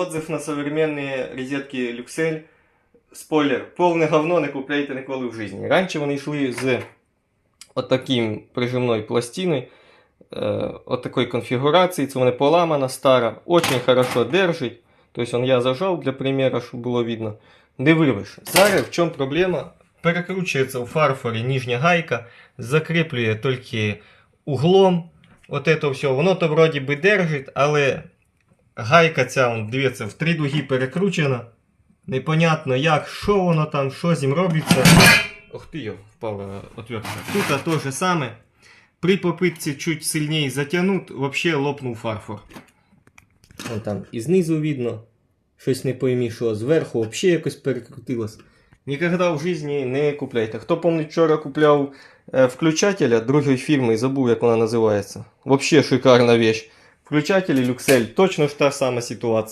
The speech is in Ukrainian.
Отзыв на современные розетки Люксель. Спойлер, повне говно не купляйте ніколи в житті. Раніше вони йшли з отаким прижимною пластиною, е, отакої конфігурації. Це вона поламана, стара, очень хорошо держить. Тобто я зажав для примера, щоб було видно. Не вирвеш. Зараз в чому проблема? Перекручується у фарфорі нижня гайка, закріплює тільки углом. От це все. Воно то вроді би держить, але гайка ця, он, дивіться, в три дуги перекручена. Непонятно як, що воно там, що з ним робиться. Ох ти йо, впала отвертка. Тут то же саме. При попытці чуть сильніше затягнути, вообще лопнув фарфор. Вон там і знизу видно. Щось не поймі, що зверху взагалі якось перекрутилось. Ніколи в житті не купляйте. Хто пам'ятає, вчора купляв е, включателя другої фірми, забув, як вона називається. Вообще шикарна вещь. Включателі Люксель, точно ж та сама ситуація.